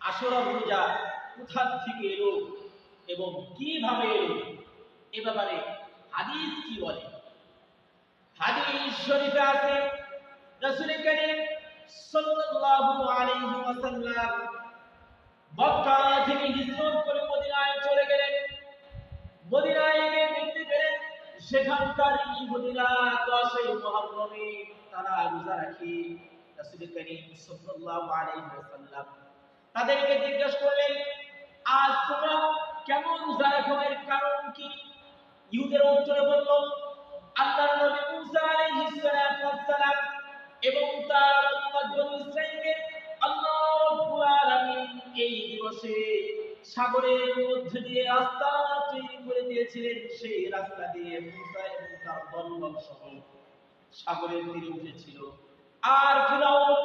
আসরা রোজা কোথা থেকে এলো এবং কীভাবে এলো? এ ব্যাপারে হাদিস কি বলে? হাদিস শরীফে আছে রাসূল করিম সাল্লাল্লাহু আলাইহি ওয়াসাল্লাম মক্কা থেকে হিজরত করে মদিনায় চলে গেলেন। মদিনায় গিয়ে দেখতে পেলেন সেখানকার ইহুদিরা দশই মুহররমে তারা রোজা রাখে। রাসূল করিম সাল্লাল্লাহু আলাইহি ওয়াসাল্লাম তাদেরকে জিজ্ঞেস করলেন, আজ তোমরা কেমন রোজা কারণ কি? ইহুদের উত্তরে বলল, আল্লাহর নবী মুসা আলাইহিস সালাম এবং তার উম্মত বনি ইসরাঈলকে আল্লাহ রাব্বুল আলামিন এই দিবসে সাগরের মধ্যে দিয়ে রাস্তা তৈরি করে দিয়েছিলেন। সেই রাস্তা দিয়ে মুসা এবং তার দলবল সহ সাগরের তীরে উঠেছিল। আর ফিরাউন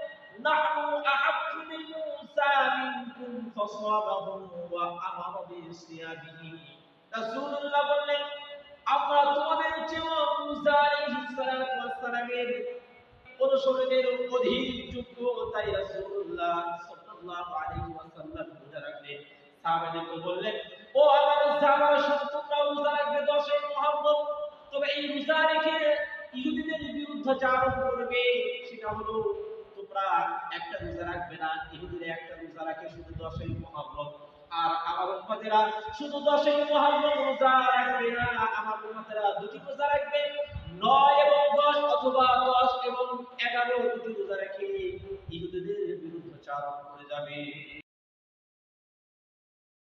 ফাসাবাহু ওয়া আমারা বিসিয়াবিহি রাসূলুল্লাহ বললেন, আমরা তোমাদের চেয়েও মুসা আলাইহিস সালাতু ওয়াস সালামের অধিক যোগ্য। তাই রাসূলুল্লাহ সাল্লাল্লাহু আলাইহি ওয়াসাল্লাম রোজা রাখলেন। সাহাবাদেরকে বললেন, ও আমার সাহাবারা তোমরা রোজা রাখবে দশই মুহররম তবে এই রোজা রেখে ইহুদিদের বিরুদ্ধে যা করবে, সেটা হলো তোমরা একটা রোজা রাখবে না, ইহুদিরা একটা রোজা রাখে শুধু দশই মুহররম আর আমার উম্মতেরা শুধু দশই মুহররম রোজা রাখবে না, আমার উম্মতেরা দুটি রোজা রাখবে, নয় এবং দশ অথবা দশ এবং এগারো দুটি রোজা রেখে ইহুদিদের বিরুদ্ধে চারণ করে যাবে।